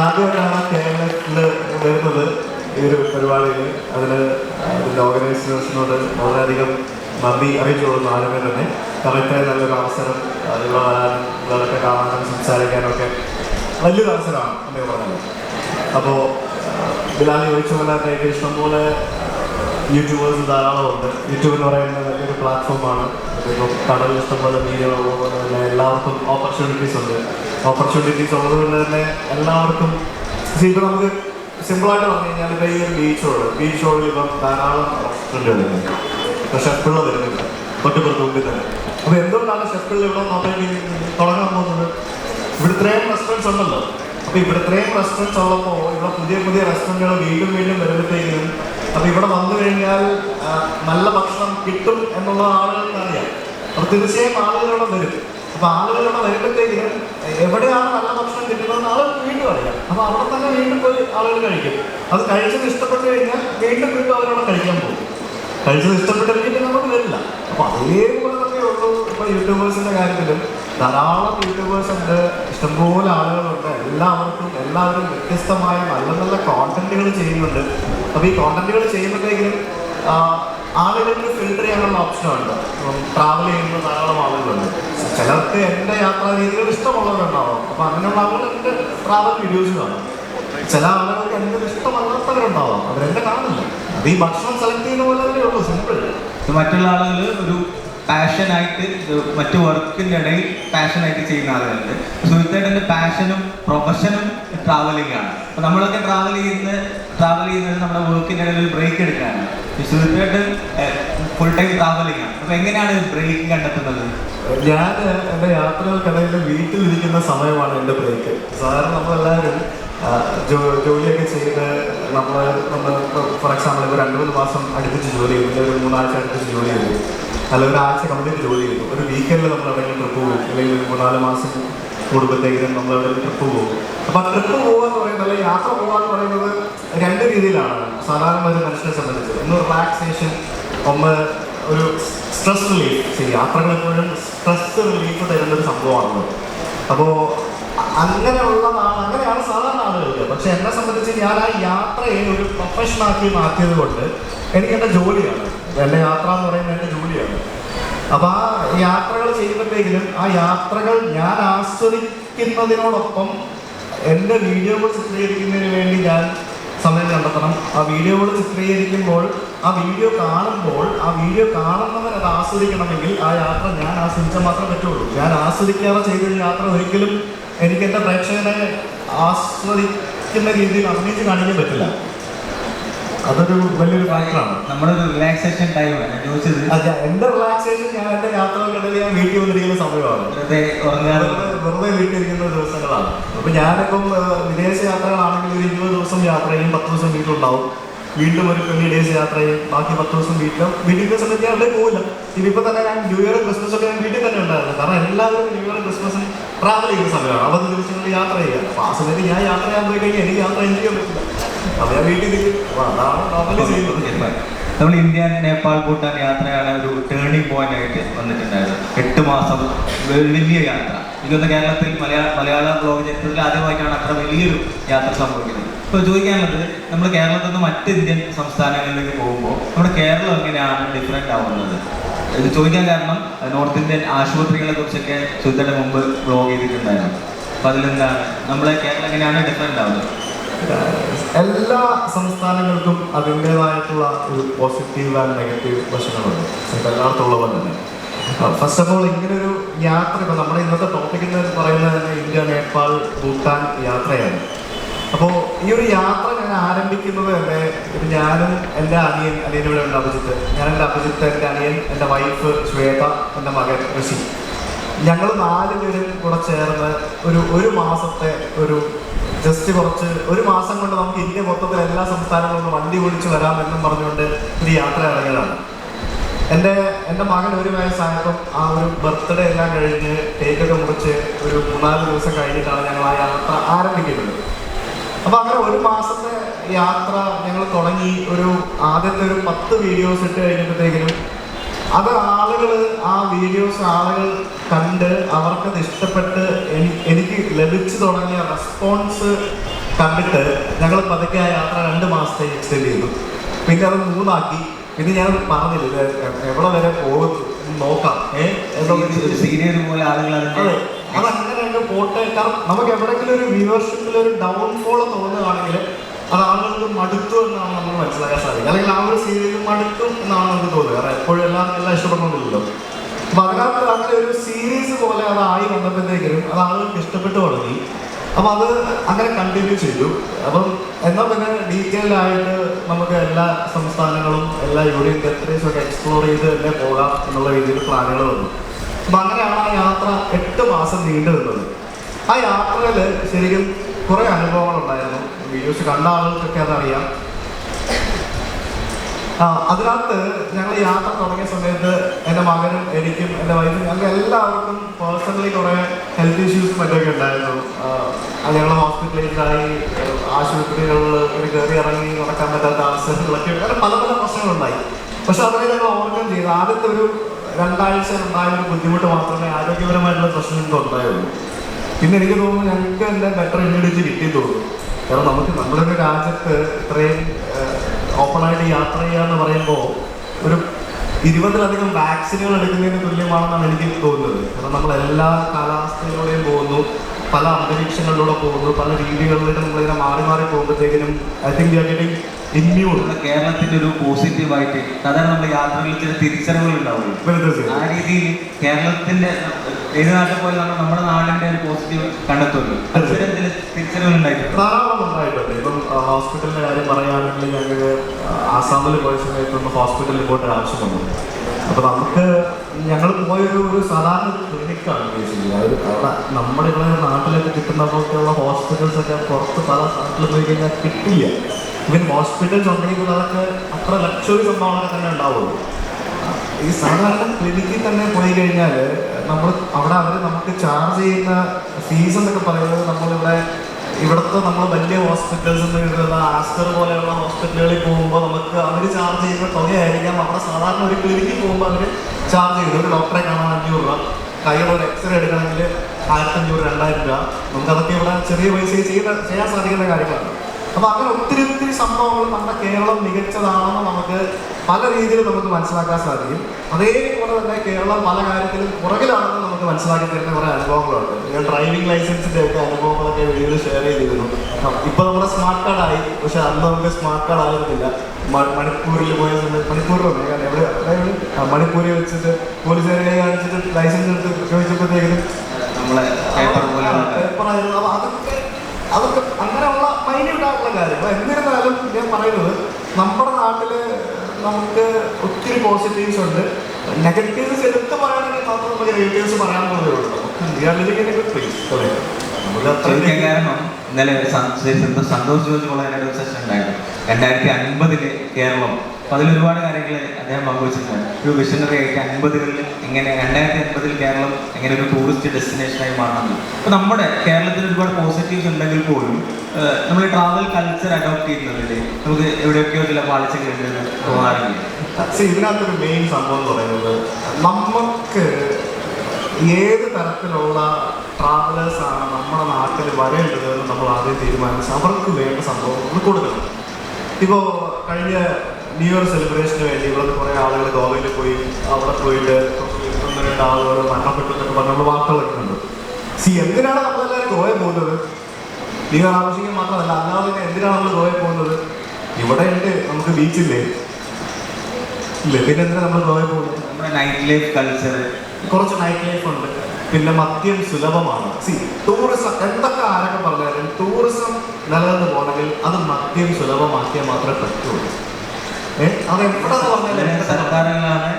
ആദ്യമായിട്ടാണ് കേരളത്തിൽ വരുന്നത് ഈ ഒരു പരിപാടിയിൽ അതിന് അതിന്റെ ഓർഗനൈസേഴ്സിനോട് വളരെയധികം നന്ദി അറിയിച്ചു കൊടുക്കുന്നു ആദ്യമേ തന്നെ. കറക്റ്റായി നല്ലൊരു അവസരം ആ, ഇവിടെ വരാനും കാണാനും സംസാരിക്കാനും ഒക്കെ വലിയൊരു അവസരമാണ് എന്നൊക്കെ പറഞ്ഞത് അപ്പോൾ ബിലാൽ ചോദിച്ച പോലെ തന്നെ എനിക്ക് ഇഷ്ടംപോലെ യൂട്യൂബേഴ്സ് ധാരാളമുണ്ട് യൂട്യൂബ് എന്ന് പറയുന്ന നല്ലൊരു പ്ലാറ്റ്ഫോമാണ്. ഇപ്പോൾ കടൽ ഇഷ്ടംപോലെ ഉള്ളതുപോലെ തന്നെ എല്ലാവർക്കും ഓപ്പർച്യൂണിറ്റീസ് ഉണ്ട്. ഓപ്പർച്യൂണിറ്റീസ് ഉള്ളതുകൊണ്ട് തന്നെ എല്ലാവർക്കും ഇപ്പം നമുക്ക് സിമ്പിളായിട്ട് പറഞ്ഞു കഴിഞ്ഞാൽ ഇപ്പം ഈ ഒരു ബീച്ച് റോഡ് ബീച്ച് റോഡിൽ ഇപ്പം ധാരാളം റെസ്റ്റോറന്റ് വരുന്നുണ്ട് ഇപ്പം ഷെഫിള്ള വരുന്നില്ല തൊട്ടുപുറത്ത് മുമ്പിൽ തന്നെ. അപ്പോൾ എന്തുകൊണ്ടാണ് ഷെഫിള്ള ഇവിടെ നോക്കി തുടങ്ങാൻ പോകുന്നത്? ഇവിടെ ഇത്രയും റെസ്റ്റോറന്റ്സ് ഉണ്ടല്ലോ. അപ്പോൾ ഇവിടെ ഇത്രയും റെസ്റ്റോറന്റ്സ് ഉള്ളപ്പോൾ ഇവിടെ പുതിയ പുതിയ റെസ്റ്റോറന്റുകൾ വീണ്ടും വീണ്ടും വരുമ്പോഴത്തേക്കും അപ്പോൾ ഇവിടെ വന്നു കഴിഞ്ഞാൽ നല്ല ഭക്ഷണം കിട്ടും എന്നുള്ള ആളുകൾക്ക് അറിയാം അപ്പോൾ തീർച്ചയായും ആളുകളിവിടെ വരും. അപ്പോൾ ആളുകൾ ഇവിടെ വരുമ്പോഴത്തേക്ക് എവിടെയാണ് നല്ല ഭക്ഷണം കിട്ടുന്നതെന്ന് ആളുകൾ വീണ്ടും അറിയാം. അപ്പോൾ അവിടെ തന്നെ വീണ്ടും പോയി ആളുകൾ കഴിക്കും. അത് കഴിച്ചത് ഇഷ്ടപ്പെട്ടു കഴിഞ്ഞാൽ വീണ്ടും വീണ്ടും അവരവിടെ കഴിക്കാൻ പോകും. കഴിച്ചത് ഇഷ്ടപ്പെട്ടില്ലെങ്കിൽ നമുക്ക് വരില്ല. അപ്പോൾ അതേപോലെ തന്നെ ഉള്ളൂ ഇപ്പോൾ യൂട്യൂബേഴ്സിന്റെ കാര്യത്തിലും. ധാരാളം യൂട്യൂബേഴ്സ് ഉണ്ട്. ഇഷ്ടംപോലെ ആളുകളുണ്ട്. എല്ലാവർക്കും എല്ലാവരും വ്യത്യസ്തമായ നല്ല നല്ല കോണ്ടന്റുകൾ ചെയ്യുന്നുണ്ട്. അപ്പോൾ ഈ കോണ്ടന്റുകൾ ചെയ്യുമ്പോഴത്തേക്കും ആളുകൾക്ക് ഫിൽട്ടർ ചെയ്യാനുള്ള ഓപ്ഷനുണ്ട് ട്രാവൽ ചെയ്യുന്ന ധാരാളം ആളുകളുണ്ട്. ചിലർക്ക് എന്റെ യാത്രാ രീതികൾ ഇഷ്ടമുള്ളവരുണ്ടാവും. അപ്പം അങ്ങനെയുള്ള ആളുകൾ എന്റെ ട്രാവൽ വീഡിയോസ് കാണും. ചില ആളുകൾക്ക് എന്റെ ഇഷ്ടമല്ലാത്തവരുണ്ടാവാം. അവരെന്നെ കാണില്ല അത് ഈ ഭക്ഷണം സെലക്ട് ചെയ്യുന്ന പോലെ തന്നെ ഉള്ളൂ. സിമ്പിൾ മറ്റുള്ള ആളുകൾ ഒരു പാഷനായിട്ട് മറ്റു വർക്കിന്റെ ഇടയിൽ പാഷനായിട്ട് ചെയ്യുന്ന ആളുകളുണ്ട്. സുഹൃത്തേട്ടന്റെ പാഷനും പ്രൊഫഷനും ട്രാവലിംഗ് ആണ്. അപ്പോൾ നമ്മളൊക്കെ ട്രാവൽ ചെയ്യുന്ന ട്രാവൽ ചെയ്യുന്നത് നമ്മുടെ വർക്കിന്റെ ഇടയിൽ ബ്രേക്ക് എടുക്കാനാണ്. സുഹൃത്തേട്ടൻ ഫുൾ ടൈം ട്രാവലിംഗ് ആണ്. അപ്പോൾ എങ്ങനെയാണ് ബ്രേക്ക് കണ്ടെത്തുന്നത്? ഞാൻ എന്റെ യാത്രകൾക്കിടയിൽ വീട്ടിലിരിക്കുന്ന സമയമാണ് എന്റെ ബ്രേക്ക് സാധാരണ നമ്മളെല്ലാവരും ജോലിയൊക്കെ ചെയ്ത് നമ്മൾ നമ്മൾ ഫോർ എക്സാമ്പിൾ ഇപ്പോൾ രണ്ട് മൂന്ന് മാസം അടുപ്പിച്ച് ജോലി ചെയ്തു ഒരു മൂന്നാഴ്ച അടുപ്പിച്ച് ജോലി ചെയ്തു അല്ലെങ്കിൽ ഒരാഴ്ച കംപ്ലീറ്റ് ജോലി ചെയ്തു. ഒരു വീക്കെൻഡിൽ നമ്മൾ എവിടെയെങ്കിലും ട്രിപ്പ് പോകും അല്ലെങ്കിൽ ഒരു മൂന്നാൽ മാസം കൂടുമ്പോഴത്തേക്കും നമ്മൾ അവിടെ ട്രിപ്പ് പോകും. അപ്പോൾ ആ ട്രിപ്പ് പോകുക എന്ന് പറയുന്നത് യാത്ര പോകുക എന്ന് പറയുന്നത് രണ്ട് രീതിയിലാണ്. സാധാരണ ഒരു മനുഷ്യനെ സംബന്ധിച്ച്. ഒന്ന് റിലാക്സേഷൻ ഒന്ന് ഒരു സ്ട്രെസ് റിലീഫ് ശരി യാത്രകൾ എപ്പോഴും സ്ട്രെസ് റിലീഫ് തരുന്ന ഒരു സംഭവമാണല്ലോ അപ്പോൾ അങ്ങനെയുള്ളതാണ് അങ്ങനെയാണ് സാധാരണ ആളുകൾക്ക്. പക്ഷെ എന്നെ സംബന്ധിച്ച് ഞാൻ ആ യാത്രയെ ഒരു പ്രൊഫഷനാക്കി മാറ്റിയത് കൊണ്ട് എനിക്ക് എന്റെ ജോലിയാണ്. എന്റെ യാത്ര എന്ന് പറയുന്നത് എന്റെ ജോലിയാണ്. അപ്പോൾ ആ യാത്രകൾ ചെയ്യുമ്പോഴത്തേക്കിലും ആ യാത്രകൾ ഞാൻ ആസ്വദിക്കുന്നതിനോടൊപ്പം എന്റെ വീഡിയോകൾ ചിത്രീകരിക്കുന്നതിന് വേണ്ടി ഞാൻ സമയം കണ്ടെത്തണം. ആ വീഡിയോകൾ ചിത്രീകരിക്കുമ്പോൾ ആ വീഡിയോ കാണുമ്പോൾ ആ വീഡിയോ കാണുന്നവൻ അത് ആസ്വദിക്കണമെങ്കിൽ ആ യാത്ര ഞാൻ ആസ്വദിച്ചാൽ മാത്രമേ പറ്റുള്ളൂ. ഞാൻ ആസ്വദിക്കാതെ ചെയ്തൊരു യാത്ര ഒരിക്കലും എനിക്ക് എന്റെ പ്രേക്ഷകനെ ആസ്വദിക്കുന്ന രീതിയിൽ അഭിനയിച്ച് കാണിക്കാൻ പറ്റില്ല. അതൊരു വലിയൊരു ഫാക്ടറാണ് നമ്മുടെ റിലാക്സേഷൻ ടൈം എന്റെ റിലാക്സേഷൻ ഞാൻ എന്റെ യാത്രകൾക്കിടയിൽ ഞാൻ വീട്ടിൽ വന്നിരിക്കുന്ന സമയമാണ്. വെറുതെ വീട്ടിലിരിക്കുന്ന ദിവസങ്ങളാണ്. അപ്പൊ ഞാനിപ്പം വിദേശ യാത്രകളാണെങ്കിൽ ഒരു ഇരുപത് ദിവസം യാത്ര ചെയ്യും പത്ത് ദിവസം വീട്ടിലുണ്ടാവും വീണ്ടും ഒരു ട്വന്റി ഡേയ്സ് യാത്ര ചെയ്യും ബാക്കി പത്ത് ദിവസം വീട്ടിലും. വീട്ടിൽ സമയത്ത് ഞാൻ അവിടെ പോകില്ല ഇതിപ്പോ തന്നെ ഞാൻ ന്യൂ ഇയർ ക്രിസ്മസ് ഒക്കെ ഞാൻ വീട്ടിൽ തന്നെ ഉണ്ടായിരുന്നു. കാരണം എല്ലാവരും ന്യൂ ഇയർ ക്രിസ്മസ് ട്രാവൽ ചെയ്യുന്ന സമയമാണ്. അവധി ദിവസങ്ങളിൽ യാത്ര ചെയ്യുക. അപ്പൊ ആ സമയത്ത് ഞാൻ യാത്ര ചെയ്യാൻ പോയി കഴിഞ്ഞാൽ എനിക്ക് യാത്ര എൻജോയ് ചെയ്യാൻ പറ്റില്ല? അപ്പൊ അപ്പൊ നമ്മൾ ഇന്ത്യ നേപ്പാൾ ഭൂട്ടാൻ യാത്രയാണ് ഒരു ടേണിംഗ് പോയിന്റ് ആയിട്ട് വന്നിട്ടുണ്ടായത്. എട്ട് മാസം വലിയ യാത്ര. ഇതൊന്ന് കേരളത്തിൽ മലയാള മലയാള ബ്ലോഗ് ചരിത്രത്തിൽ ആദ്യമായിട്ടാണ് അത്ര വലിയൊരു യാത്ര സംഭവിക്കുന്നത്. ഇപ്പോൾ ചോദിക്കാനുള്ളത് നമ്മൾ കേരളത്തിൽ നിന്ന് മറ്റ് ഇന്ത്യൻ സംസ്ഥാനങ്ങളിലേക്ക് പോകുമ്പോൾ നമ്മുടെ കേരളം എങ്ങനെയാണ് ഡിഫറെന്റ് ആവുന്നത്? ഇത് ചോദിക്കാൻ കാരണം നോർത്ത് ഇന്ത്യൻ ആശുപത്രികളെ കുറിച്ചൊക്കെ ശുദ്ധയുടെ മുമ്പ് ബ്ലോഗ് ചെയ്തിട്ടുണ്ടായിരുന്നു. അപ്പോൾ അതിലെന്താണ്? നമ്മളെ കേരളം എങ്ങനെയാണ് ഡിഫറെന്റ് ആവുന്നത്? എല്ലാ സംസ്ഥാനങ്ങൾക്കും അതിന്റെതായിട്ടുള്ള ഒരു പോസിറ്റീവ് ആൻഡ് നെഗറ്റീവ് വശങ്ങളുണ്ട്. ഇപ്പം എല്ലായിടത്തും പോലെ തന്നെ. ഫസ്റ്റ് ഓഫ് ഓൾ ഇങ്ങനെ ഒരു യാത്ര ഇപ്പം നമ്മുടെ ഇന്നത്തെ ടോപ്പിക് എന്ന് പറയുന്നത് തന്നെ ഇന്ത്യ നേപ്പാൾ ഭൂട്ടാൻ യാത്രയാണ്. അപ്പോൾ ഈ ഒരു യാത്ര ഞാൻ ആരംഭിക്കുന്നത് തന്നെ ഇപ്പം ഞാനും എന്റെ അനിയൻ അനിയൻ ഇവിടെ ഉണ്ട് അഭിജിത്ത്. ഞാൻ എന്റെ അഭിജിത്ത് എന്റെ അനിയൻ എന്റെ വൈഫ് ശ്വേത എന്റെ മകൻ ഋഷി. ഞങ്ങൾ നാല് പേരും കൂടെ ചേർന്ന് ഒരു ഒരു മാസത്തെ ഒരു ജസ്റ്റ് കുറച്ച് ഒരു മാസം കൊണ്ട് നമുക്ക് ഇന്ത്യ മൊത്തത്തിൽ എല്ലാ സംസ്ഥാനങ്ങളും ഒന്ന് വണ്ടി ഓടിച്ചു വരാമെന്നും പറഞ്ഞുകൊണ്ട് ഒരു യാത്ര ഇറങ്ങിയതാണ്. എന്റെ എന്റെ മകൻ ഒരു വയസ്സായപ്പം ആ ഒരു ബർത്ത്ഡേ എല്ലാം കഴിഞ്ഞ് കേക്കൊക്കെ മുറിച്ച് ഒരു മൂന്നാൽ ദിവസം കഴിഞ്ഞിട്ടാണ് ഞങ്ങൾ ആ യാത്ര ആരംഭിക്കുന്നത്. അപ്പോൾ അങ്ങനെ ഒരു മാസത്തെ യാത്ര ഞങ്ങൾ തുടങ്ങി. ഒരു ആദ്യത്തെ ഒരു പത്ത് വീഡിയോസ് ഇട്ട് കഴിഞ്ഞപ്പോഴത്തേക്കിനും അത് ആളുകൾ ആ വീഡിയോസ് ആളുകൾ കണ്ട് അവർക്കത് ഇഷ്ടപ്പെട്ട് എനി- എനിക്ക് ലഭിച്ചു തുടങ്ങിയ റെസ്പോൺസ് കണ്ടിട്ട് ഞങ്ങൾ പതുക്കെ ആ യാത്ര രണ്ട് മാസത്തേക്ക് എക്സ്റ്റെൻഡ് ചെയ്തു. പിന്നെ അത് മൂന്നാക്കി. പിന്നെ ഞാൻ പറഞ്ഞില്ല എവിടെ വരെ പോകും നോക്കാം. സീരിയൽ പോലെ ആളുകൾ അതെ അത്. അങ്ങനെ അങ്ങ് പോട്ടെ. കാരണം നമുക്ക് എവിടെയെങ്കിലും ഒരു വ്യൂവർഷിപ്പിൽ ഒരു ഡൗൺഫോൾ തോന്നുകയാണെങ്കിൽ അത് ആളുകൾക്ക് മടുത്തു എന്നാണ് നമ്മൾ മനസ്സിലാക്കാൻ സാധിക്കുക. അല്ലെങ്കിൽ ആ ഒരു സീരിയൽ മടുക്കും എന്നാണ് നമുക്ക് തോന്നുക. കാരണം എപ്പോഴും എല്ലാം എല്ലാം ഇഷ്ടപ്പെടുന്നില്ലല്ലോ അപ്പൊ അങ്ങനെ ഒരു സീരീസ് പോലെ ആയി വന്നപ്പോഴത്തേക്കും അത് ആളുകൾക്ക് ഇഷ്ടപ്പെട്ടു തുടങ്ങി. അപ്പൊ അത് അങ്ങനെ കണ്ടിന്യൂ ചെയ്തു. അപ്പം എന്നാൽ പിന്നെ ഡീറ്റെയിൽഡായിട്ട് നമുക്ക് എല്ലാ സംസ്ഥാനങ്ങളും എല്ലാ യൂണിയൻ ടെറിട്ടറീസും ഒക്കെ എക്സ്പ്ലോർ ചെയ്ത് തന്നെ പോകാം എന്നുള്ള രീതിയിൽ പ്ലാനുകൾ വന്നു. അപ്പം അങ്ങനെയാണ് ആ യാത്ര എട്ട് മാസം നീണ്ടു നിന്നത്. ആ യാത്രയിൽ ശരിക്കും കുറേ അനുഭവങ്ങളുണ്ടായിരുന്നു. വീഡിയോസ് കണ്ട ആളുകൾക്കൊക്കെ അതറിയാം. അതിനകത്ത് ഞങ്ങൾ യാത്ര തുടങ്ങിയ സമയത്ത് എന്റെ മകനും എനിക്കും എന്റെ വൈഫും ഞങ്ങൾക്ക് എല്ലാവർക്കും പേഴ്സണലി കുറേ ഹെൽത്ത് ഇഷ്യൂസ് മറ്റൊക്കെ ഉണ്ടായിരുന്നു. ഞങ്ങൾ ഹോസ്പിറ്റലിലായി ആശുപത്രികളിൽ ഒരു കയറി ഇറങ്ങി നടക്കാൻ പറ്റാത്ത അവസരങ്ങളൊക്കെ അങ്ങനെ പല പല പ്രശ്നങ്ങളുണ്ടായി. പക്ഷെ അതിനെ ഞങ്ങൾ ഓവർകം ചെയ്തു. ആദ്യത്തെ ഒരു രണ്ടാഴ്ച ഉണ്ടായ ഒരു ബുദ്ധിമുട്ട് മാത്രമേ ആരോഗ്യപരമായിട്ടുള്ള പ്രശ്നങ്ങൾക്ക് ഉണ്ടായുള്ളൂ. പിന്നെ എനിക്ക് തോന്നുന്നു ഞങ്ങൾക്ക് എന്റെ ബെറ്റർ ഇമ്മ്യൂണിറ്റി കിട്ടി തോന്നുന്നു. കാരണം നമുക്ക് നമ്മുടെ രാജ്യത്ത് ഇത്രയും ഓപ്പണായിട്ട് യാത്ര ചെയ്യുക എന്ന് പറയുമ്പോൾ ഒരു ഇരുപതിലധികം വാക്സിനുകൾ എടുക്കുന്നതിന് തുല്യമാണെന്നാണ് എനിക്ക് തോന്നുന്നത്. കാരണം നമ്മൾ എല്ലാ കാലാവസ്ഥയിലൂടെയും പോകുന്നു പല അന്തരീക്ഷങ്ങളിലൂടെ പോകുന്നു പല രീതികളിലൂടെ നമ്മളിങ്ങനെ മാറി മാറി പോകുമ്പോഴത്തേക്കിനും ഐ തിങ്ക് ഗെറ്റിംഗ് നമ്മുടെ കേരളത്തിന്റെ ഒരു പോസിറ്റീവായിട്ട് സാധാരണ നമ്മുടെ യാത്രകളിൽ ചില തിരിച്ചറിവുകൾ ഉണ്ടാവുള്ളൂ ആ രീതിയിൽ കേരളത്തിന്റെ ഏത് നാട്ടിൽ പോലെ നമ്മൾ നമ്മുടെ നാടിന്റെ ഒരു പോസിറ്റീവ് കണ്ടെത്തുള്ളൂ അത്തരം ചില തിരിച്ചറിവുകൾ ഉണ്ടായിട്ടുണ്ട്. ധാരാളം ഉണ്ടായിട്ടുണ്ട്. ഇപ്പം ഹോസ്പിറ്റലിന്റെ കാര്യം പറയുകയാണെങ്കിൽ ഞങ്ങൾ ആസാമിൽ പോയ സമയത്ത് ഒന്ന് ഹോസ്പിറ്റലിൽ പോയിട്ട് ആവശ്യം വന്നു അപ്പൊ നമുക്ക് ഞങ്ങൾ പോയൊരു ഒരു സാധാരണ ക്ലിനിക്കാണ് ഉദ്ദേശിക്കുന്നത് അവിടെ നമ്മുടെ ഇവിടെ നാട്ടിലൊക്കെ കിട്ടുന്ന പോലത്തെയുള്ള ഹോസ്പിറ്റൽസ് ഒക്കെ പുറത്ത് പല നാട്ടിൽ പോയി കഴിഞ്ഞാൽ കിട്ടില്ല. ഇവൻ ഹോസ്പിറ്റൽസ് ഉണ്ടെങ്കിൽ അതൊക്കെ അത്ര ലക്ഷറി സംഭാവന തന്നെ ഉണ്ടാവുള്ളൂ. ഈ സാധാരണ ക്ലിനിക്കിൽ തന്നെ പോയി കഴിഞ്ഞാൽ നമ്മൾ അവിടെ അവർ നമുക്ക് ചാർജ് ചെയ്യുന്ന ഫീസ് എന്നൊക്കെ പറയുന്നത് നമ്മളിവിടെ ഇവിടുത്തെ നമ്മൾ വലിയ ഹോസ്പിറ്റൽസ് എന്ന് കരുതുന്ന ആസ്റ്റർ പോലെയുള്ള ഹോസ്പിറ്റലുകളിൽ പോകുമ്പോൾ നമുക്ക് അവർ ചാർജ് ചെയ്യുന്ന തുകയായിരിക്കാം. അവിടെ സാധാരണ ഒരു ക്ലിനിക്കിൽ പോകുമ്പോൾ അവർ ചാർജ് ചെയ്യുന്നത് ഒരു ഡോക്ടറെ കാണാൻ അഞ്ഞൂറ് രൂപ കയ്യിൽ ഒരു എക്സ്റേ എടുക്കണമെങ്കിൽ ആയിരത്തഞ്ഞൂറ് രണ്ടായിരം രൂപ. നമുക്കതൊക്കെ ഇവിടെ ചെറിയ പൈസയിൽ ചെയ്യാൻ സാധിക്കുന്ന കാര്യങ്ങളാണ്. അപ്പൊ അങ്ങനെ ഒത്തിരി ഒത്തിരി സംഭവങ്ങൾ നമ്മുടെ കേരളം മികച്ചതാണെന്ന് നമുക്ക് പല രീതിയിൽ നമുക്ക് മനസ്സിലാക്കാൻ സാധിക്കും. അതേപോലെ തന്നെ കേരളം പല കാര്യത്തിലും പുറകിലാണെന്ന് നമുക്ക് മനസ്സിലാക്കി തരുന്ന കുറെ അനുഭവങ്ങളുണ്ട്. ഞാൻ ഡ്രൈവിംഗ് ലൈസൻസിന്റെ ഒക്കെ അനുഭവങ്ങളൊക്കെ വീഡിയോ ഷെയർ ചെയ്തിരുന്നു. ഇപ്പൊ നമ്മുടെ സ്മാർട്ട് കാർഡ് ആയി. പക്ഷെ അന്ന് നമുക്ക് സ്മാർട്ട് കാർഡ് ആയിരുന്നില്ല. മണിപ്പൂരിൽ പോയ സമയത്ത് മണിപ്പൂരിലോ എവിടെ മണിപ്പൂരിൽ വെച്ചിട്ട് പോലീസുകാരെ കാണിച്ചിട്ട് ലൈസൻസ് എടുത്ത് ചോദിച്ചപ്പോഴത്തേക്കും നമ്മളെ പേപ്പർ പേപ്പറായിരുന്നു അപ്പൊ അതൊക്കെ അതൊക്കെ അങ്ങനെയുള്ള മൈന്യൂട്ടായിട്ടുള്ള കാര്യങ്ങൾ. എന്നിരുന്നാലും ഞാൻ പറയുന്നത് നമ്മുടെ നാട്ടിൽ നമുക്ക് ഒത്തിരി പോസിറ്റീവ്സ് ഉണ്ട്. നെഗറ്റീവ്സ് എടുത്ത് പറയുകയാണെങ്കിൽ മാത്രം നമുക്ക് നെഗറ്റീവ്സ് പറയാൻ കാരണം ഇന്നലെ സന്തോഷ് ജോർജ് വളരെ സെഷൻ ഉണ്ടായിരുന്നു. രണ്ടായിരത്തി അൻപതിൽ കേരളം. അപ്പൊ അതിൽ ഒരുപാട് കാര്യങ്ങൾ അദ്ദേഹം പങ്കുവച്ചിട്ടുണ്ട്. ഒരു വിഷണറി ആയിട്ട് അൻപതുകളിൽ ഇങ്ങനെ രണ്ടായിരത്തി അൻപതിൽ കേരളം എങ്ങനെ ഒരു ടൂറിസ്റ്റ് ഡെസ്റ്റിനേഷനായി മാറണം. അപ്പോൾ നമ്മുടെ കേരളത്തിൽ ഒരുപാട് പോസിറ്റീവ്സ് ഉണ്ടെങ്കിൽ പോലും നമ്മൾ ട്രാവൽ കൾച്ചർ അഡോപ്റ്റ് ചെയ്യുന്നതിൽ നമുക്ക് എവിടെയൊക്കെയോ ചില പാളിച്ചകളുണ്ടെന്ന് തോന്നാറില്ല ഇതിനകത്തൊരു മെയിൻ സംഭവം എന്ന് പറയുന്നത് നമുക്ക് ഏത് തരത്തിലുള്ള ട്രാവലേഴ്സ് ആണ് നമ്മുടെ നാട്ടിൽ വരേണ്ടത് നമ്മൾ ആദ്യം തീരുമാനിച്ച് അവർക്ക് വേണ്ട സംഭവം നമ്മൾ കൊടുക്കണം. ഇപ്പോൾ കഴിഞ്ഞ ന്യൂ ഇയർ സെലിബ്രേഷന് വേണ്ടി ഇവിടെ കുറേ ആളുകൾ ഗോവയിൽ പോയി അവിടെ പോയിട്ട് ഒന്ന് രണ്ട് ആളുകൾ മരണപ്പെട്ടു എന്നൊക്കെ പറഞ്ഞ് നമ്മൾ വാർത്തകളൊക്കെ ഉണ്ട് സി എന്തിനാണ് നമ്മളെല്ലാവരും ഗോവയിൽ പോകുന്നത്? ന്യൂ ഇയർ ആഘോഷിക്കാൻ മാത്രമല്ല അല്ലാതെ തന്നെ എന്തിനാണ് നമ്മൾ ഗോവയിൽ പോകുന്നത്? ഇവിടെ ഉണ്ട് നമുക്ക് ബീച്ചില്ലേ ഇല്ല? പിന്നെ എന്തിനാ നമ്മൾ ഗോവയിൽ പോകുന്നത്? നമ്മുടെ നൈറ്റ് ലൈഫ് കൾച്ചർ കുറച്ച് നൈറ്റ് ലൈഫ് ഉണ്ട്. പിന്നെ മദ്യം സുലഭമാണ്. സി ടൂറിസം എന്തൊക്കെ ആരൊക്കെ പറഞ്ഞാലും ടൂറിസം നിലനിന്ന് പോകണമെങ്കിൽ അത് മദ്യം സുലഭമാക്കിയാൽ മാത്രമേ പറ്റുള്ളൂ. ഏ? അത് എവിടെ പറഞ്ഞാലും സർക്കാരുകളാണ്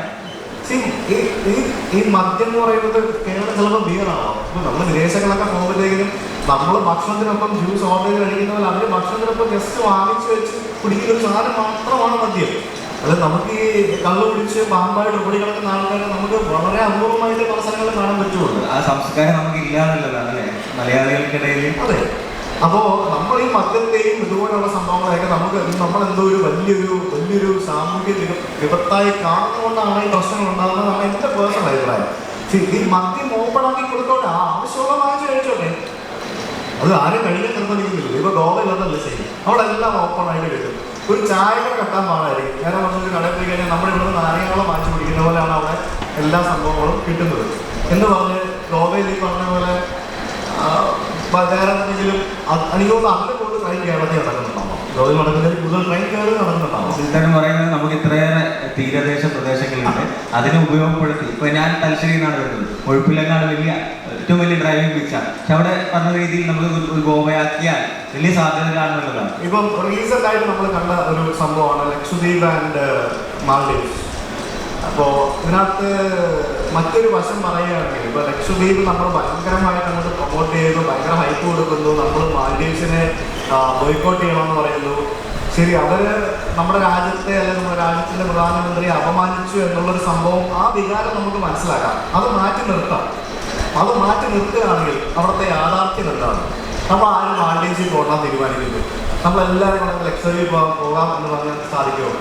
See, ഈ മദ്യം എന്ന് പറയുന്നത് കേരളം ചിലപ്പോൾ ബിയറാവാം നമ്മൾ വിദേശങ്ങളൊക്കെ പോകുമ്പോഴത്തേക്കും നമ്മൾ ഭക്ഷണത്തിനൊപ്പം ജ്യൂസ് ഓർഡർ ചെയ്ത് കഴിക്കുന്ന പോലെ ഭക്ഷണത്തിനൊപ്പം ജസ്റ്റ് വാങ്ങിച്ചു വെച്ച് കുടിക്കുന്ന ഒരു സാധനം മാത്രമാണ് മദ്യം. അത് നമുക്ക് ഈ കള്ള് കുടിച്ച് പാമ്പായിട്ട് ഓടി കിടക്കുന്ന ആൾക്കാരെ നമുക്ക് വളരെ അപൂർവമായിട്ട് പല സ്ഥലങ്ങളിൽ കാണാൻ പറ്റുള്ളൂ ആ സംസ്കാരം നമുക്ക് ഇല്ലാന്നുള്ളതാണ് അല്ലേ? മലയാളികൾക്കിടയിൽ അതെ. അപ്പോ നമ്മൾ ഈ മദ്യത്തെയും ഇതുപോലുള്ള സംഭവങ്ങളെയൊക്കെ നമുക്ക് നമ്മൾ എന്തോ ഒരു വലിയൊരു വലിയൊരു സാമൂഹ്യ വിപ- വിപത്തായി കാണുന്നതുകൊണ്ടാണ് ഈ പ്രശ്നങ്ങൾ ഉണ്ടാകുന്നതാണ് എന്റെ പേഴ്സണൽ അഭിപ്രായം. ഈ മദ്യം ഓപ്പണാക്കി കൊടുത്തോട്ടെ ആ ആവശ്യമുള്ള വാങ്ങിച്ചു കഴിച്ചോട്ടെ. അത് ആരും കഴിക്കാൻ നിർബന്ധിക്കുന്നില്ല. ഇപ്പൊ ഗോവയിലൊന്നല്ല ശരി. ഓപ്പൺ ആയിട്ട് കിട്ടും. ഒരു ചായ കൂടെ കെട്ടാൻ പാടായിരിക്കും. നേരെ പറഞ്ഞൊരു കടയിൽ പോയി കഴിഞ്ഞാൽ നമ്മുടെ ഇവിടെ നിന്ന് നാരങ്ങളും വാങ്ങിച്ചു കുടിക്കുന്ന പോലെയാണ് അവിടെ എല്ലാ സംഭവങ്ങളും കിട്ടുന്നത്. എന്ന് പറഞ്ഞ് ഗോവയിൽ ഈ പറഞ്ഞ പോലെ ആ, പ- വേറെ എന്തെങ്കിലും അത് എനിക്ക് തോന്നുന്നു അതിന് ട്രെയിൻ കേരളത്തിൽ നടക്കുന്നുണ്ടാവും. ഗോവയിൽ നടക്കുന്നതിൽ കൂടുതൽ ട്രെയിൻ കയറി നടക്കുന്നുണ്ടാവും. സുൽത്താൻ പറയുന്നത് നമുക്ക് ഇത്രയേറെ തീരദേശ പ്രദേശങ്ങളുണ്ട്. അതിനെ ഉപയോഗപ്പെടുത്തി. ഇപ്പൊ ഞാൻ തലശ്ശേരിയിൽ നിന്നാണ് വരുന്നത്. മുഴുപ്പിലെങ്ങാണ് വലിയ ഏറ്റവും വലിയ ഡ്രൈവിംഗ് ബീച്ചാണ് പക്ഷെ അവിടെ പറഞ്ഞ രീതിയിൽ നമുക്ക് ഗോവയാക്കിയാൽ വലിയ സാധ്യതകളാണെന്നുള്ളതാണ് ഇപ്പം റീസെന്റ് ആയിട്ട് നമ്മൾ കണ്ട ഒരു സംഭവമാണ് ലക്ഷദ്വീപ് ആൻഡ് മാൽഡീവ്സ് അപ്പോൾ ഇതിനകത്ത് മറ്റൊരു വശം പറയുകയാണെങ്കിൽ ഇപ്പോൾ ലക്ഷദ്വീപ് നമ്മൾ ഭയങ്കരമായിട്ട് അങ്ങോട്ട് പ്രൊമോട്ട് ചെയ്തു ഭയങ്കര ഹൈപ്പ് കൊടുക്കുന്നു നമ്മൾ മാൽഡീവ്സിനെ ബോയ്ക്കോട്ട് ചെയ്യണമെന്ന് പറയുന്നു. ശരി അവർ നമ്മുടെ രാജ്യത്തെ അല്ലെങ്കിൽ നമ്മുടെ രാജ്യത്തിന്റെ പ്രധാനമന്ത്രിയെ അപമാനിച്ചു എന്നുള്ളൊരു സംഭവം ആ വികാരം നമുക്ക് മനസ്സിലാക്കാം. അത് മാറ്റി നിർത്താം. അത് മാറ്റി നിർത്തുകയാണെങ്കിൽ അവിടുത്തെ യാഥാർത്ഥ്യം എന്താണ്? നമ്മൾ ആരും മാൽഡീവ്സിൽ പോകാൻ തീരുമാനിക്കുന്നു നമ്മളെല്ലാവരും കൂടെ ലക്ഷദ്വീപ് പോകാം എന്ന് പറഞ്ഞാൽ സാധിക്കുമോ?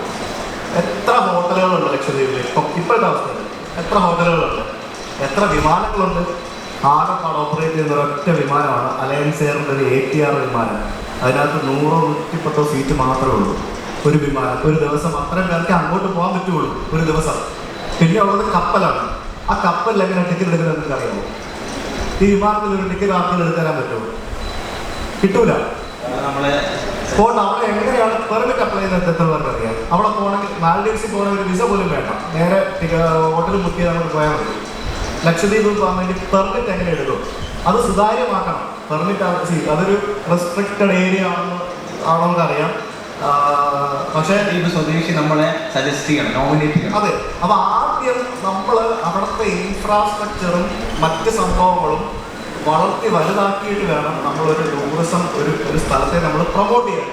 എത്ര ഹോട്ടലുകളുണ്ട് ലക്ഷദ്വീപിൽ ഇപ്പം ഇപ്പോഴത്തെ അവസ്ഥയിൽ എത്ര ഹോട്ടലുകളുണ്ട്? എത്ര വിമാനങ്ങളുണ്ട്? ആകെപ്പാട് ഓപ്പറേറ്റ് ചെയ്യുന്ന ഒരൊറ്റ വിമാനമാണ് അലയൻസ് എയറിന്റെ ഒരു എ ടി ആർ വിമാനം. അതിനകത്ത് നൂറോ നൂറ്റിപ്പത്തോ സീറ്റ് മാത്രമേ ഉള്ളൂ. ഒരു വിമാനം. ഒരു ദിവസം അത്രയും പേർക്ക് അങ്ങോട്ട് പോകാൻ പറ്റുള്ളൂ. ഒരു ദിവസം. പിന്നെ ഉള്ളത് കപ്പലാണ്. ആ കപ്പലിൽ എങ്ങനെ ടിക്കറ്റ് എടുക്കുന്നത് നിങ്ങൾക്ക് അറിയാമോ ഈ വിമാനത്തിൽ ഒരു ടിക്കറ്റ് ആർക്കും എടുത്തു തരാൻ പറ്റുമോ? കിട്ടൂല. നമ്മളെ പോകണ്ട അവൾ എങ്ങനെയാണ് പെർമിറ്റ് അപ്ലൈ ചെയ്യുന്നത്? പേർക്ക് അറിയാം? അവിടെ പോകണമെങ്കിൽ മാൽഡീവ്സിൽ പോകണ ഒരു വിസ പോലും വേണ്ട. നേരെ ഹോട്ടലിൽ ബുക്ക് ചെയ്ത് അങ്ങോട്ട് പോയാൽ മതി. ലക്ഷദ്വീപ് പോകാൻ വേണ്ടി പെർമിറ്റ് എങ്ങനെ എടുക്കും? അത് സുതാര്യമാക്കണം. പെർമിറ്റ് അതൊരു റെസ്ട്രിക്റ്റഡ് ഏരിയ ആണെന്ന് ആണെന്ന് അറിയാം പക്ഷേ ഇത് സ്വദേശി നമ്മളെ സജസ്റ്റ് ചെയ്യണം നോമിനേറ്റ് ചെയ്യണം. അതെ. അപ്പോൾ ആദ്യം നമ്മൾ അവിടുത്തെ ഇൻഫ്രാസ്ട്രക്ചറും മറ്റ് സംഭവങ്ങളും വളർത്തി വലുതാക്കിയിട്ട് വേണം നമ്മളൊരു ടൂറിസം ഒരു ഒരു സ്ഥലത്തെ നമ്മൾ പ്രൊമോട്ട് ചെയ്യാൻ.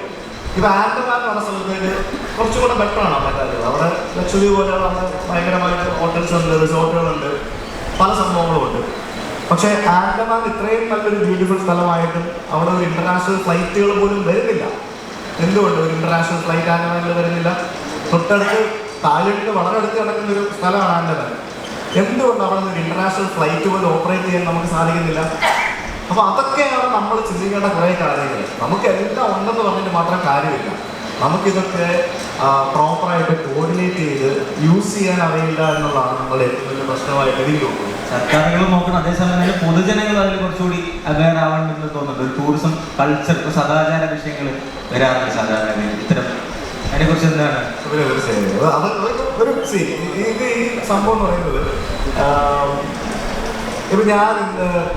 ഇപ്പൊ ആൻഡമാൻ പറഞ്ഞ സ്ഥലത്തേക്ക് കുറച്ചും കൂടെ ആണ് അവിടെ കാര്യങ്ങൾ. അവിടെ ലക്ഷദ്വീപ് പോലെയുള്ള ഭയങ്കരമായിട്ട് ഹോട്ടൽസ് ഉണ്ട് റിസോർട്ടുകളുണ്ട് പല സംഭവങ്ങളും ഉണ്ട്. പക്ഷേ ആൻഡമാൻ ഇത്രയും നല്ലൊരു ബ്യൂട്ടിഫുൾ സ്ഥലമായിട്ടും അവിടെ ഒരു ഇന്റർനാഷണൽ ഫ്ലൈറ്റുകൾ പോലും വരുന്നില്ല. എന്തുകൊണ്ട് ഒരു ഇന്റർനാഷണൽ ഫ്ലൈറ്റ് ആൻഡമാനിൽ വരുന്നില്ല? തൊട്ടടുത്ത് തായ്ലൻഡിന് വളരെ അടുത്ത് കിടക്കുന്ന ഒരു സ്ഥലമാണ് ആൻഡമാൻ എന്തുകൊണ്ട് അവിടെ നിന്ന് ഒരു ഇന്റർനാഷണൽ ഫ്ലൈറ്റ് പോലും ഓപ്പറേറ്റ് ചെയ്യാൻ നമുക്ക് സാധിക്കുന്നില്ല? അപ്പോൾ അതൊക്കെയാണ് നമ്മൾ ചിന്തിക്കേണ്ട കുറേ കാര്യങ്ങൾ. നമുക്ക് എല്ലാം ഉണ്ടെന്ന് പറഞ്ഞിട്ട് മാത്രം കാര്യമില്ല. നമുക്കിതൊക്കെ പ്രോപ്പറായിട്ട് കോർഡിനേറ്റ് ചെയ്ത് യൂസ് ചെയ്യാൻ അറിയില്ല എന്നുള്ളതാണ് നമ്മൾ ഏറ്റവും വലിയ പ്രശ്നമായിട്ട് എനിക്ക് തോന്നുന്നത്. സർക്കാരുകൾ നോക്കണം. അതേസമയം തന്നെ പൊതുജനങ്ങൾ അതിൽ കുറച്ചുകൂടി അവയർ ആവണമെന്ന് തോന്നുന്നുണ്ട്. ടൂറിസം കൾച്ചർ സദാചാര വിഷയങ്ങൾ വരാറുണ്ട് സാധാരണ ഇത്തരം അതിനെക്കുറിച്ച് എന്താണ് ഒരു ഒരു സംഭവം എന്ന് ഞാൻ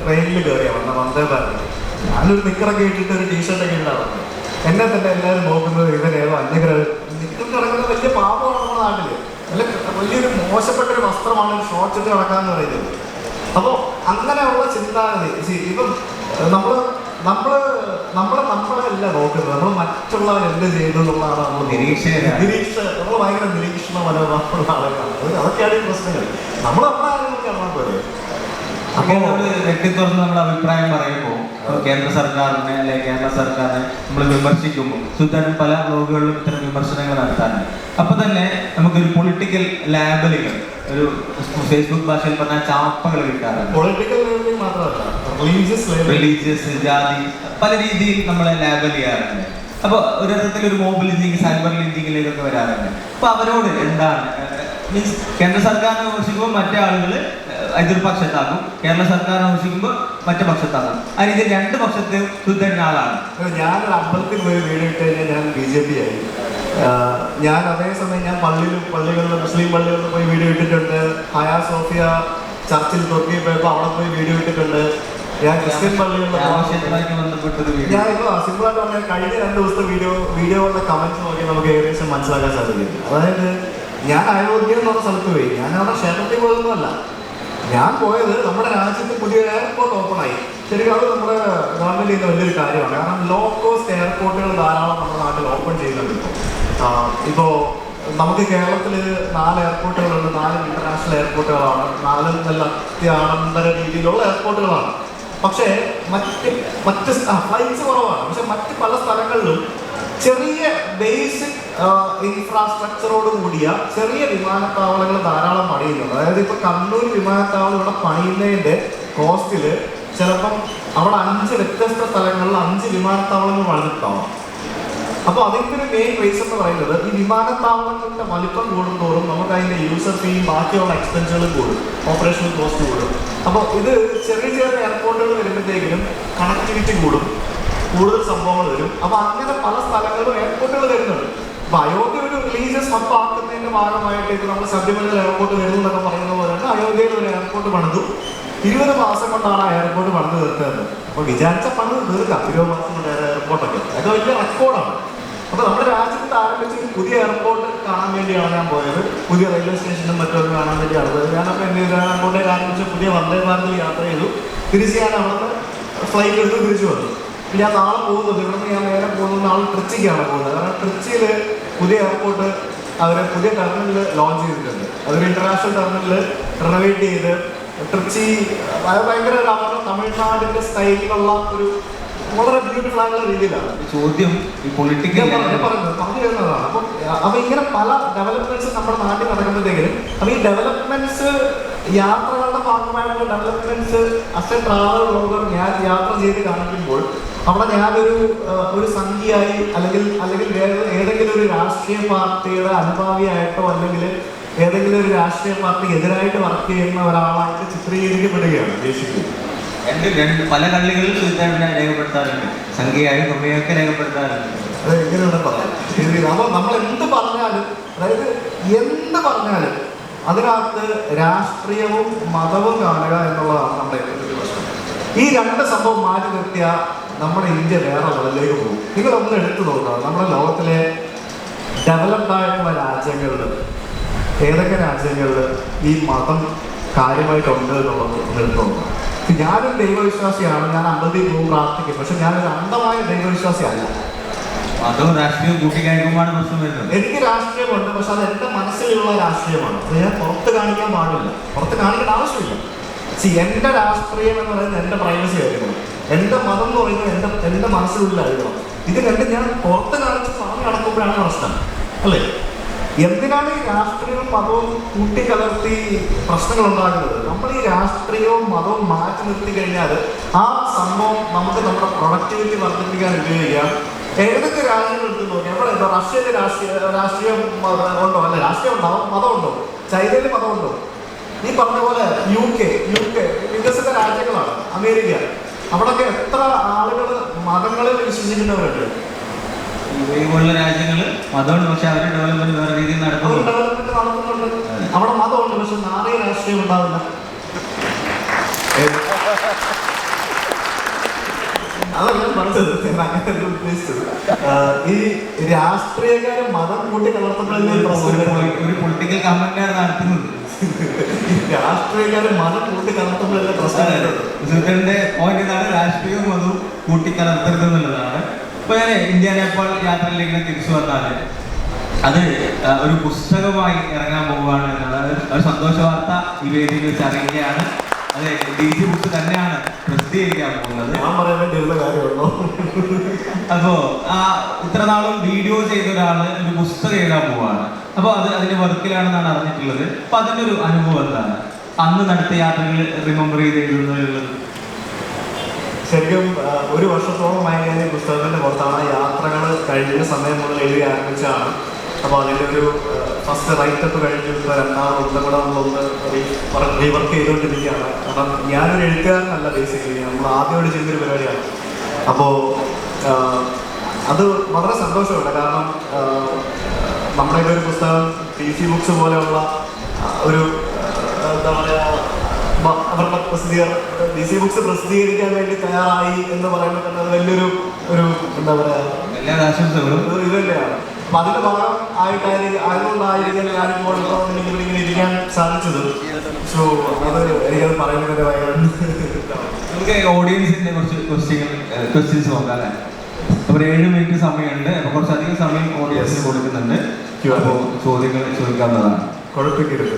ട്രെയിനിൽ കയറിയ വന്ന വന്ദേ ഭാരത്. ഞാനൊരു നിക്കറൊക്കെ ഇട്ടിട്ട് ഒരു ടീഷർട്ടൊക്കെ ഇട്ടാണ്. എന്നെ തന്നെ എല്ലാവരും നോക്കുന്നത് ഇവരേതോ അന്യഗ്രഹം നിക്കർ കിടക്കുന്ന വലിയ പാപമാണ് നമ്മുടെ നാട്ടിൽ. അല്ല വലിയൊരു മോശപ്പെട്ട ഒരു വസ്ത്രമാണ് ഒരു ഷോർട്സ് ഇട്ട് കിടക്കാന്ന് പറയുന്നത്. അപ്പോൾ അങ്ങനെയുള്ള ചിന്താഗതി. ഇപ്പം നമ്മൾ നമ്മൾ നമ്മളെ നമ്മളല്ല നോക്കുന്നത്. നമ്മൾ മറ്റുള്ളവർ എന്ത് ചെയ്തു എന്നുള്ളതാണ് നമ്മൾ നിരീക്ഷകരാണ്. നിരീക്ഷ നമ്മൾ ഭയങ്കര നിരീക്ഷണ മനോഭാവമുള്ള ആളുകളാണ്. അത് അതൊക്കെയാണ് ഈ പ്രശ്നങ്ങൾ നമ്മൾ നമ്മുടെ ആളുകൾ കാണാൻ പോലെ അപ്പോൾ നമ്മൾ വ്യക്തിത്വം നമ്മുടെ അഭിപ്രായം പറയുമ്പോൾ കേന്ദ്ര സർക്കാരിനെ അല്ലെങ്കിൽ കേരള സർക്കാരിനെ നമ്മൾ വിമർശിക്കുമ്പോൾ സുൽത്താൻ പല ബ്ലോഗുകളിലും ഇത്തരം വിമർശനങ്ങൾ നടത്താറുണ്ട്. അപ്പൊ തന്നെ നമുക്കൊരു പൊളിറ്റിക്കൽ ലാബലുകൾ ഒരു ഫേസ്ബുക്ക് ഭാഷയിൽ പറഞ്ഞാൽ ചാപ്പകൾ കിട്ടാറുണ്ട്. പൊളിറ്റിക്കൽ മാത്രമല്ല റിലീജിയസ് റിലീജിയസ് ജാതി പല രീതിയിൽ നമ്മളെ ലേബൽ ചെയ്യാറുണ്ട്. അപ്പോൾ ഒരു തരത്തിൽ ഒരു മോബ് ലിഞ്ചിങ് സൈബർ ലിഞ്ചിങ്ങിലേക്കൊക്കെ വരാറുണ്ട്. അപ്പോൾ അവരോട് എന്താണ് മീൻസ് കേന്ദ്ര സർക്കാരിനെ വിമർശിക്കുമ്പോൾ മറ്റേ ആളുകൾ എതിർപക്ഷത്താകും കേരള സർക്കാർ വിമർശിക്കുമ്പോൾ മറ്റേ പക്ഷത്താകും ആ രീതിയിൽ രണ്ട് പക്ഷത്തെ തുതന്ന ആളാണ്. ഞാൻ അമ്പലത്തിൽ പോയി വീടിട്ട് കഴിഞ്ഞാൽ ഞാൻ ബി ജെ പി ആയി. ഞാൻ അതേസമയം ഞാൻ പള്ളിയിൽ പള്ളികളിൽ മുസ്ലിം പള്ളികളിൽ പോയി വീഡിയോ ഇട്ടിട്ടുണ്ട്. ഹയാ സോഫിയ ചർച്ചിൽ തുറക്കി പോയപ്പോൾ അവിടെ പോയി വീഡിയോ ഇട്ടിട്ടുണ്ട്. ഞാൻ ക്രിസ്ത്യൻ പള്ളിയുള്ള ഞാൻ ഇപ്പോൾ സിമ്പിൾ ആയിട്ട് പറഞ്ഞാൽ കഴിഞ്ഞ രണ്ട് ദിവസത്തെ വീഡിയോ വീഡിയോകളുടെ കമന്റ്സ് നോക്കി നമുക്ക് ഏകദേശം മനസ്സിലാക്കാൻ സാധിക്കും. അതായത് ഞാൻ അയോധ്യ എന്ന് പറഞ്ഞ സ്ഥലത്ത് പോയി. ഞാൻ അവിടെ ക്ഷേത്രത്തിൽ പോയതൊന്നുമല്ല. ഞാൻ പോയത് നമ്മുടെ രാജ്യത്ത് പുതിയ എയർപോർട്ട് ഓപ്പൺ ആയി. ശരിക്കും അത് നമ്മുടെ ഗവൺമെന്റ് ചെയ്യുന്ന വലിയൊരു കാര്യമാണ്. കാരണം ലോ കോസ്റ്റ് എയർപോർട്ടുകൾ ധാരാളം നമ്മുടെ നാട്ടിൽ ഓപ്പൺ ചെയ്യുന്നുണ്ട് ഇപ്പോൾ നമുക്ക് കേരളത്തിൽ നാല് എയർപോർട്ടുകളുണ്ട് നാല് ഇന്റർനാഷണൽ എയർപോർട്ടുകളാണ് നാല് നല്ല അത്യാഡംബര രീതിയിലുള്ള എയർപോർട്ടുകളാണ് പക്ഷേ മറ്റ് മറ്റ് ഫ്ലൈറ്റ്സ് കുറവാണ്. പക്ഷെ മറ്റ് പല സ്ഥലങ്ങളിലും ചെറിയ ബേസിക് ഇൻഫ്രാസ്ട്രക്ചറോട് കൂടിയ ചെറിയ വിമാനത്താവളങ്ങൾ ധാരാളം പണിയുന്നുണ്ട്. അതായത് ഇപ്പൊ കണ്ണൂർ വിമാനത്താവളം ഇവിടെ പണിയുന്നതിന്റെ കോസ്റ്റിൽ ചിലപ്പം അവിടെ അഞ്ച് വ്യത്യസ്ത സ്ഥലങ്ങളിൽ അഞ്ച് വിമാനത്താവളങ്ങൾ വളർന്നിട്ടുണ്ടാവും അപ്പോൾ അതിന്റെ ഒരു മെയിൻ റീസൺ എന്ന് പറയുന്നത് ഈ വിമാനത്താവളങ്ങളുടെ വലിപ്പം കൂടുന്തോറും നമുക്ക് അതിന്റെ യൂസർ ഫീയും ബാക്കിയുള്ള എക്സ്പെൻസുകളും കൂടും. ഓപ്പറേഷണൽ കോസ്റ്റ് കൂടും. അപ്പോൾ ഇത് ചെറിയ ചെറിയ എയർപോർട്ടുകൾ വരുമ്പോഴത്തേക്കിനും കണക്ടിവിറ്റി കൂടും. കൂടുതൽ സംഭവങ്ങൾ വരും. അപ്പോൾ അങ്ങനെ പല സ്ഥലങ്ങളിലും എയർപോർട്ടുകൾ വരുന്നുണ്ട്. അപ്പോൾ അയോധ്യ ഒരു റിലീജിയസ് ഹബ് ആക്കുന്നതിന്റെ ഭാഗമായിട്ട് ഇത് നമ്മൾ ശബരിമല എയർപോർട്ട് വരുന്നു എന്നൊക്കെ പറയുന്ന പോലെയാണ് അയോധ്യയിൽ ഒരു എയർപോർട്ട് പണിതു. ഇരുപത് മാസം കൊണ്ടാണ് ആ എയർപോർട്ട് പണിത് തീർത്തത് അപ്പോൾ വിചാരിച്ച പണിത് തീർക്കാം. ഇരുപത് മാസം കൊണ്ട് എയർപോർട്ടൊക്കെ അത് വലിയ റെക്കോർഡാണ് അപ്പൊ നമ്മുടെ രാജ്യത്ത് ആരംഭിച്ച പുതിയ എയർപോർട്ട് കാണാൻ വേണ്ടിയാണ് ഞാൻ പോയത്. പുതിയ റെയിൽവേ സ്റ്റേഷനും മറ്റൊരു കാണാൻ വേണ്ടിയാണ് പോയത്. ഞാനപ്പോൾ എന്റെ എയർപോർട്ടിൽ ആരംഭിച്ച് പുതിയ വന്ദേ ഭാരതിൽ യാത്ര ചെയ്തു. തിരിച്ച് ഞാൻ അവിടുന്ന് ഫ്ലൈറ്റ് എടുത്ത് തിരിച്ചു വന്നു. ഞാൻ നാളെ പോകുന്നത് ഇവിടുന്ന് ഞാൻ നേരെ പോകുന്നത് നാളെ ട്രിച്ചിക്കാണ് പോകുന്നത്. കാരണം ട്രിച്ചിയിൽ പുതിയ എയർപോർട്ട് അവർ പുതിയ ടെർമിനൽ ലോഞ്ച് ചെയ്തിട്ടുണ്ട്. അതൊരു ഇന്റർനാഷണൽ ടെർമിനൽ റിനോവേറ്റ് ചെയ്ത് ട്രിച്ചി അത് ഭയങ്കര ഒരു അവരുടെ തമിഴ്നാടിന്റെ സ്റ്റൈലിലുള്ള ഒരു വളരെ ബ്യൂട്ടിഫുൾ ആയിട്ടുള്ള രീതിയിലാണ്. ഈ ചോദ്യം ഈ പൊളിറ്റിക്കൽ പറഞ്ഞു- വരുന്നതാണ്. അപ്പം അപ്പൊ ഇങ്ങനെ പല ഡെവലപ്മെന്റ്സ് നമ്മുടെ നാട്ടിൽ നടക്കുമ്പോഴത്തേക്കും അപ്പൊ ഈ ഡെവലപ്മെന്റ്സ് യാത്രകളുടെ ഭാഗമായിട്ടുള്ള developments as a travel blogger ഞാൻ യാത്ര ചെയ്ത് കാണിക്കുമ്പോൾ അവിടെ ഞാനൊരു ഒരു സംഖ്യയായി അല്ലെങ്കിൽ അല്ലെങ്കിൽ വേറെ ഏതെങ്കിലും ഒരു രാഷ്ട്രീയ പാർട്ടിയുടെ അനുഭാവിയായിട്ടോ അല്ലെങ്കിൽ ഏതെങ്കിലും ഒരു രാഷ്ട്രീയ പാർട്ടിക്ക് എതിരായിട്ട് വർക്ക് ചെയ്യുന്ന ഒരാളായിട്ട് ചിത്രീകരിക്കപ്പെടുകയാണ് ബേസിക്കലി രണ്ട് രണ്ട് പല കള്ളികളിൽ സുൽത്താനെ രേഖപ്പെടുത്താറുണ്ട്. സംഖ്യയായും തുമ്പയൊക്കെ രേഖപ്പെടുത്താറുണ്ട്. അത് എങ്ങനെയാണ് പറയാം? അപ്പോൾ നമ്മൾ എന്ത് പറഞ്ഞാലും അതായത് എന്ത് പറഞ്ഞാലും അതിനകത്ത് രാഷ്ട്രീയവും മതവും കാണുക എന്നുള്ളതാണ് നമ്മുടെ ഏറ്റവും പ്രശ്നം. ഈ രണ്ട് സംഭവം മാറ്റി നിർത്തിയാൽ നമ്മുടെ ഇന്ത്യ വേറെ ലെവലിലേക്ക് പോകും. നിങ്ങളൊന്ന് എടുത്തു നോക്കുക നമ്മുടെ ലോകത്തിലെ ഡെവലപ്ഡ് ആയിട്ടുള്ള രാജ്യങ്ങളിൽ ഏതൊക്കെ രാജ്യങ്ങളിൽ ഈ മതം കാര്യമായിട്ടുണ്ട് എന്നുള്ളത് നിർത്തുന്നു ഞാനൊരു ദൈവവിശ്വാസിയാണ് ഞാൻ അമ്പലത്തിൽ പോകും പ്രാർത്ഥിക്കും. പക്ഷെ ഞാനൊരു അന്ധമായ ദൈവവിശ്വാസിയല്ല. അതോ രാഷ്ട്രീയം കൂട്ടിക്കഴിക്കുമ്പോഴാണ് പ്രശ്നം വരുന്നത്. എനിക്ക് രാഷ്ട്രീയമുണ്ട് പക്ഷെ അത് എന്റെ മനസ്സിലുള്ള രാഷ്ട്രീയമാണ്. അത് ഞാൻ പുറത്ത് കാണിക്കാൻ പാടില്ല. പുറത്ത് കാണിക്കേണ്ട ആവശ്യമില്ല. സി എന്റെ രാഷ്ട്രീയം എന്ന് പറയുന്നത് എന്റെ പ്രൈവസി ആയിരുന്നു എന്റെ മതം എന്ന് പറയുന്നത് എന്റെ എന്റെ മനസ്സിലുള്ള ആയിരുന്നു ഇത് കണ്ട് ഞാൻ പുറത്ത് കാണിച്ച് സ്വാമി നടക്കുമ്പോഴാണ് പ്രശ്നം. അല്ലേ? എന്തിനാണ് ഈ രാഷ്ട്രീയവും മതവും കൂട്ടിക്കലർത്തി പ്രശ്നങ്ങൾ ഉണ്ടാകുന്നത് നമ്മൾ ഈ രാഷ്ട്രീയവും മതവും മാറ്റി നിർത്തി കഴിഞ്ഞാൽ ആ സംഭവം നമുക്ക് നമ്മുടെ പ്രൊഡക്ടിവിറ്റി വർദ്ധിപ്പിക്കാൻ ഉപയോഗിക്കാം. ഏതൊക്കെ രാജ്യങ്ങൾ എടുത്ത് നോക്കി. നമ്മൾ എന്താ റഷ്യയിലെ രാഷ്ട്രീയ രാഷ്ട്രീയം മത- ഉണ്ടോ? അല്ല രാഷ്ട്രീയം ഉണ്ടോ? മതമുണ്ടോ? ചൈനയിൽ മതമുണ്ടോ? ഈ പറഞ്ഞ പോലെ യു കെ യു കെ വികസിത രാജ്യങ്ങളാണ്. അമേരിക്ക. അവിടെയൊക്കെ എത്ര ആളുകൾ മതങ്ങളിൽ വിശ്വസിക്കുന്നവരുണ്ട്? ഈ പോലുള്ള രാജ്യങ്ങൾ മതമുണ്ട്. പക്ഷെ അവരുടെ ഡെവലപ്മെന്റ് വേറെ രീതിയിൽ നടക്കുന്നു. നടക്കുന്നുണ്ട്. അവിടെ മതമുണ്ട്. പക്ഷെ നാറിയ രാഷ്ട്രീയം ഉണ്ടാവില്ല. അതല്ല പറഞ്ഞത്. ഉദ്ദേശിച്ചത്. ഈ രാഷ്ട്രീയക്കാരെ മതം കൂട്ടി കലർത്തുമ്പോഴല്ലേ ഒരു പൊളിറ്റിക്കൽ കമന്റാണ് നടത്തുന്നത്. ഈ രാഷ്ട്രീയക്കാരെ മതം കൂട്ടി കലർത്തുമ്പോഴല്ലേ പ്രശ്നം വരുന്നത്? സുഹൃത്തിന്റെ പോയിന്റ് ഇതാണ് രാഷ്ട്രീയവും കൂട്ടിക്കലർത്തരുത് എന്നുള്ളതാണ്. ഇപ്പൊ ഞാൻ ഇന്ത്യ നേപ്പാൾ യാത്രയിലേക്ക് ഇങ്ങനെ തിരിച്ചു വന്നാൽ അത് ഒരു പുസ്തകമായി ഇറങ്ങാൻ പോവുകയാണ് എന്നുള്ളത് ഒരു സന്തോഷ വാർത്ത ഈ വേദിയിൽ വെച്ച് അറിയുകയാണ്. അതെ ഡി സി ബുക്ക് തന്നെയാണ് പ്രസിദ്ധീകരിക്കാൻ പോകുന്നത്. ഞാൻ പറയാൻ വേണ്ടിയുള്ള കാര്യമുള്ളൂ. അപ്പോ ആ ഇത്ര നാളും വീഡിയോ ചെയ്ത ഒരാൾ ഒരു പുസ്തകം എഴുതാൻ പോവാണ് അപ്പൊ അത് അതിന്റെ വർക്കിലാണെന്നാണ് അറിഞ്ഞിട്ടുള്ളത്. അപ്പൊ അതിന്റെ ഒരു അനുഭവം എന്താണ്? അന്ന് നടത്തിയ യാത്രകൾ റിമെമ്പർ ചെയ്ത് എഴുതുന്നതിലുള്ളത് ശരിക്കും ഒരു വർഷത്തോളമായി ഞാൻ ഈ പുസ്തകത്തിന്റെ പുറത്താണ് യാത്രകൾ കഴിഞ്ഞ സമയം മുതൽ എഴുതി ആരംഭിച്ചതാണ്. അപ്പോൾ അതിന്റെ ഒരു ഫസ്റ്റ് റൈറ്റപ്പ് കഴിഞ്ഞു ഇപ്പോൾ ഒന്നും കൂടെ നമ്മളൊന്ന് റീവർക്ക് ചെയ്തുകൊണ്ടിരിക്കുകയാണ്. കാരണം ഞാനൊരു എഴുത്തുകാരനല്ല ബേസിക്കലി നമ്മൾ ആദ്യമായിട്ട് ചെയ്തൊരു പരിപാടിയാണ്. അപ്പോൾ അത് വളരെ സന്തോഷമുണ്ട്. കാരണം നമ്മുടെ ഒരു പുസ്തകം ടി സി ബുക്സ് പോലെയുള്ള ഒരു എന്താ പറയുക അവരുടെ പ്രസിദ്ധീകരണം ഡി സി ബുക്സ് പ്രസിദ്ധീകരിക്കാൻ വേണ്ടി തയ്യാറായി എന്ന് പറയുമ്പോൾ തന്നെ അത് വലിയൊരു ഒരു എന്താ പറയാ എല്ലാ ആശംസകളും. ഒരു ഇത് തന്നെയാണ്. അപ്പൊ അതിന്റെ ഭാഗം ആയിട്ടായിരിക്കും ആയതുകൊണ്ടായിരിക്കും ഞാനിപ്പോൾ എനിക്ക് ഇങ്ങനെ ഇരിക്കാൻ സാധിച്ചത്. സോ അത് എനിക്കത് പറയുന്നത് ഭയങ്കര നമുക്ക് ഓഡിയൻസിന്റെ കുറച്ച് ക്വസ്റ്റ്യൻ ക്വസ്റ്റ്യൻസ് നോക്കാം അല്ലേ? ഒരു ഏഴ് മിനിറ്റ് സമയമുണ്ട്. അപ്പൊ കുറച്ചധികം സമയം ഓഡിയൻസിന് കൊടുക്കുന്നുണ്ട്. അപ്പോൾ ചോദ്യങ്ങൾ ചോദിക്കാവുന്നതാണ്. കുഴപ്പിക്കരുത്